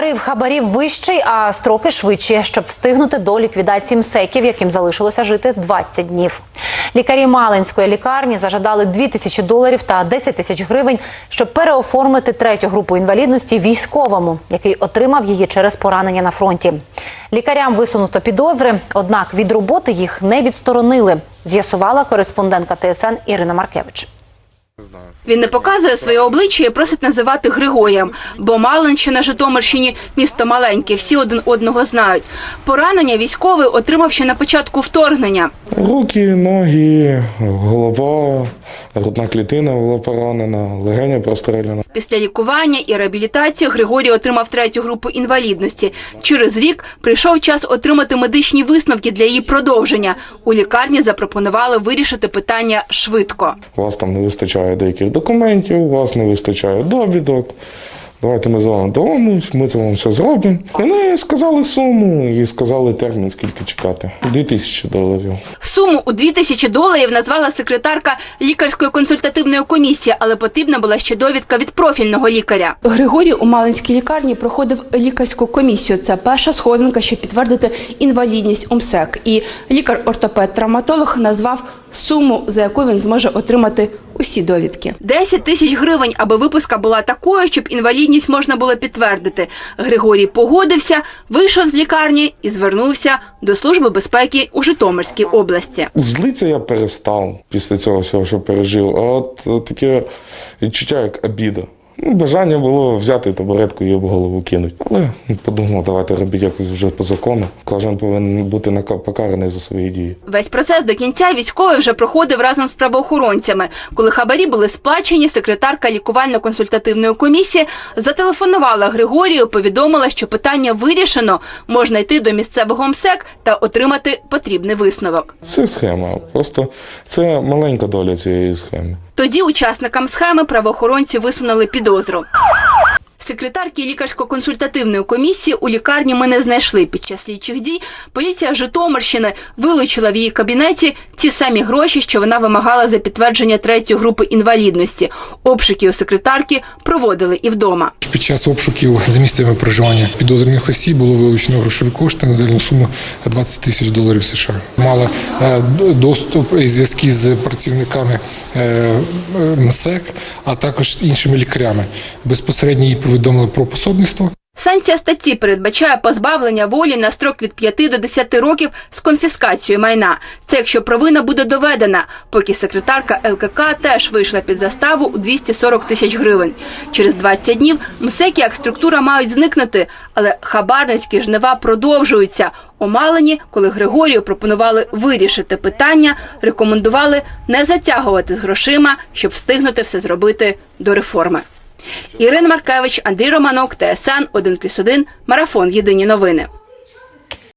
Тариф хабарів вищий, а строки швидші, щоб встигнути до ліквідації МСЕКів, яким залишилося жити 20 днів. Лікарі Малинської лікарні зажадали 2 тисячі доларів та 10 тисяч гривень, щоб переоформити третю групу інвалідності військовому, який отримав її через поранення на фронті. Лікарям висунуто підозри, однак від роботи їх не відсторонили. З'ясувала кореспондентка ТСН Ірина Маркевич. Він не показує своє обличчя і просить називати Григорієм, бо Малин, що на Житомирщині, місто маленьке, всі один одного знають. Поранення військовий отримав ще на початку вторгнення. Руки, ноги, голова, грудна клітина була поранена, легеня простріляна. Після лікування і реабілітації Григорій отримав третю групу інвалідності. Через рік прийшов час отримати медичні висновки для її продовження. У лікарні запропонували вирішити питання швидко. У вас там не вистачає деяких документів, у вас не вистачає довідок. Давайте ми з вами домовимось, ми це вам все зробимо. Вони сказали суму і сказали термін, скільки чекати. Дві тисячі доларів. Суму у 2000 доларів назвала секретарка лікарської консультативної комісії, але потрібна була ще довідка від профільного лікаря. Григорій у Малинській лікарні проходив лікарську комісію. Це перша сходинка, щоб підтвердити інвалідність УМСЕК. І лікар-ортопед-травматолог назвав суму, за яку він зможе отримати усі довідки. 10 тисяч гривень, аби виписка була такою, щоб інвалідність можна було підтвердити. Григорій погодився, вийшов з лікарні і звернувся до служби безпеки у Житомирській області. Злиться я перестав після цього всього, що пережив. А от е, таке відчуття, як обіда. Ну, Бажання було взяти табуретку і в голову кинути. Але подумав, давайте робити якось вже по закону. Кожен повинен бути покараний за свої дії. Весь процес до кінця військовий вже проходив разом з правоохоронцями. Коли хабарі були сплачені, секретарка лікувально-консультативної комісії зателефонувала Григорію, повідомила, що питання вирішено, можна йти до місцевого МСЕК та отримати потрібний висновок. Це схема. Просто це маленька доля цієї схеми. Тоді учасникам схеми правоохоронці висунули підозру. Секретарки лікарсько-консультативної комісії у лікарні ми не знайшли. Під час слідчих дій поліція Житомирщини вилучила в її кабінеті ті самі гроші, що вона вимагала за підтвердження третьої групи інвалідності. Обшуки у секретарки проводили і вдома. Під час обшуків за місцями проживання підозрюваних осіб було вилучено грошові кошти на загальну суму 20 тисяч доларів США. Мала е, доступ і зв'язки з працівниками е, МСЕК, а також з іншими лікарями. Безпосередньо їй повідомили про пособництво. Санкція статті передбачає позбавлення волі на строк від 5 до 10 років з конфіскацією майна. Це якщо провина буде доведена, поки секретарка ЛКК теж вийшла під заставу у 240 тисяч гривень. Через 20 днів МСЕКи як структура мають зникнути, але хабарницькі жнива продовжуються. У Малині, коли Григорію пропонували вирішити питання, рекомендували не затягувати з грошима, щоб встигнути все зробити до реформи. Ірина Маркевич, Андрій Романок, ТСН 1+,1, Марафон. Єдині новини.